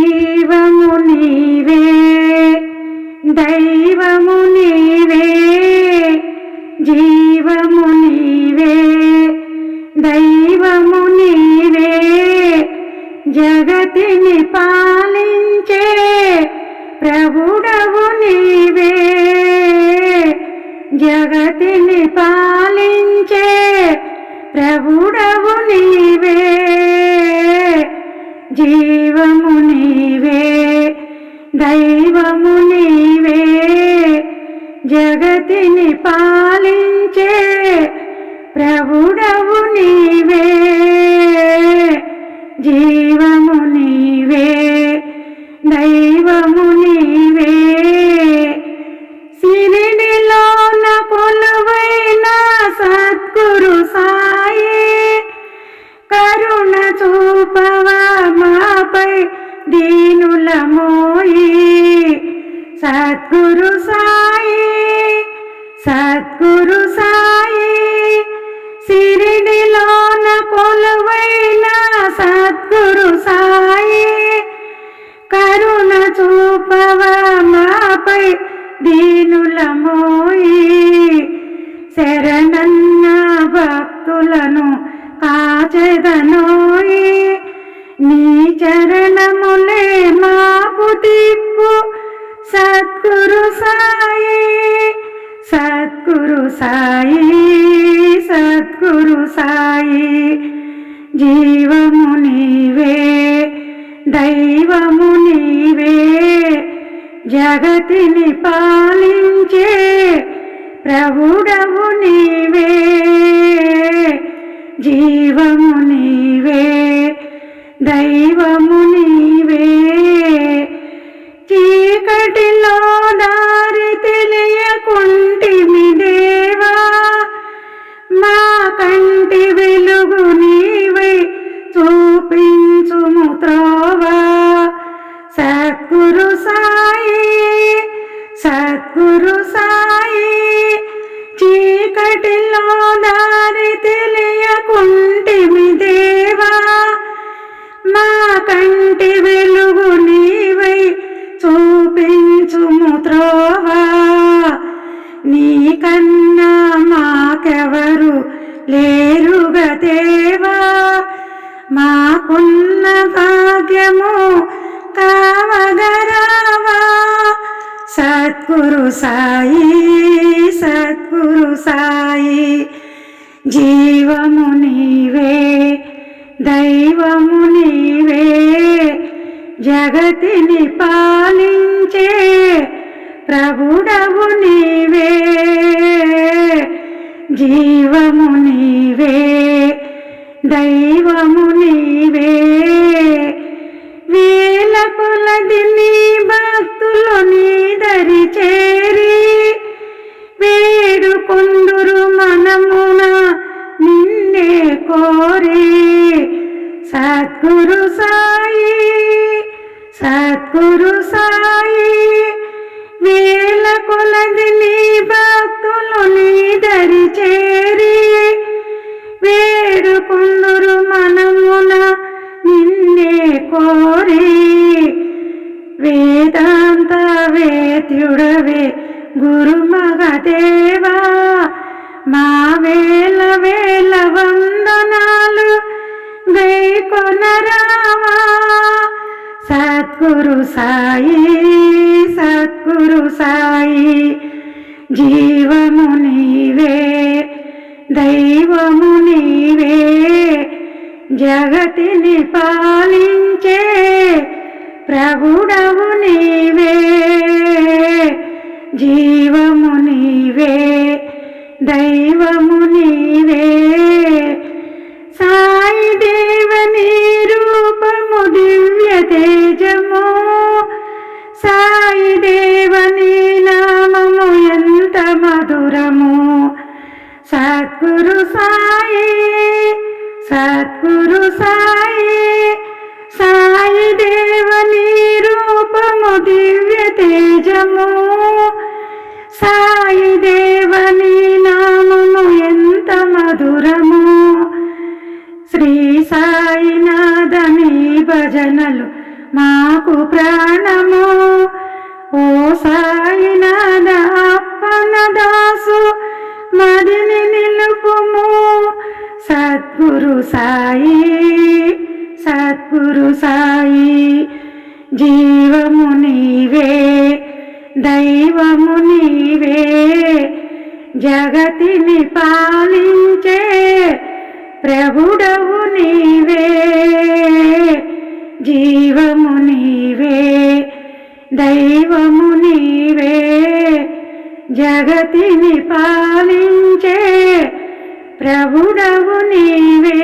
జీవము నీవే దైవము నీవే జీవము నీవే దైవము నీవే జగతిని పాలించే ప్రభుడవు నీవే జగతిని పాలించే ప్రభుడవు నీవే. జీవము నీవే దైవము నీవే. జగతిని పాలించే ప్రభుడవు నీవే. జీ దీనుల సద్గురు సాయి సద్గురు సాయి. సిరిడిలోన కొలువైన సద్గురు సాయి. కరుణ చూపవ మాపై దీనులమోయి శరణన్న భక్తులను కాచెదనో మాకు దిక్కు సద్గురు సాయి సద్గురు సాయి సద్గురు సాయి. జీవము నీవే దైవము నీవే. జగతిని పాలించే ప్రభుడవు నీవే. జీవము నీవే దైవము త్రోవా సద్గురు సాయి సద్గురు సాయి చీకటిలో దారి తెలియకుంటిమి దేవా? మా కంటి వెలుగు నీవై చూపించుము త్రోవా? నీకన్నా మాకెవరు లే సాయి సద్గురు సాయి జీవము నీవే దైవము నీవే జగతిని పాలించే ప్రభుడవు నీవే జీవము నీవే దైవము నీవే వేల కొలది నీ సద్గురు సాయి సద్గురు సాయి వేల కొలది నీ భక్తులు నీ దరి చేరి వేడుకొందురు మనమున నిన్నే కోరి వేదాంత వేద్యుడవే గురు మగదేవా పునరావా సద్గురు సాయి సద్గురు సాయి జీవము నీవే దైవము నీవే జగతిని పాలించే ప్రభుడవు నీవే జీవము నీవే దైవము నీవే. సద్గురు సాయి సద్గురు సాయి సాయి దేవని రూపము దివ్య తేజము. సాయి దేవని నామము ఎంత మధురము. శ్రీ సాయినాథని భజనలు మాకు ప్రాణము. ఓ సాయినాథ అప్పన దాసు మదిని నిలుపుము. సద్గురు సాయి సద్గురు సాయి జీవము నీవే దైవము నీవే జగతిని పాలించే ప్రభుడవు నీవే జీవము నీవే దైవము నీవే. జగతిని పాలించే ప్రభుడవు నీవే.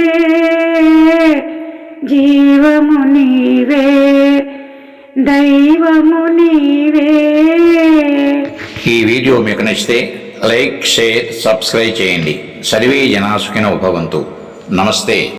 జీవము నీవే దైవము నీవే. ఈ వీడియో మీకు నచ్చితే లైక్ షేర్ సబ్స్క్రైబ్ చేయండి. సర్వే జనాసుకిన ఉపవంతు నమస్తే.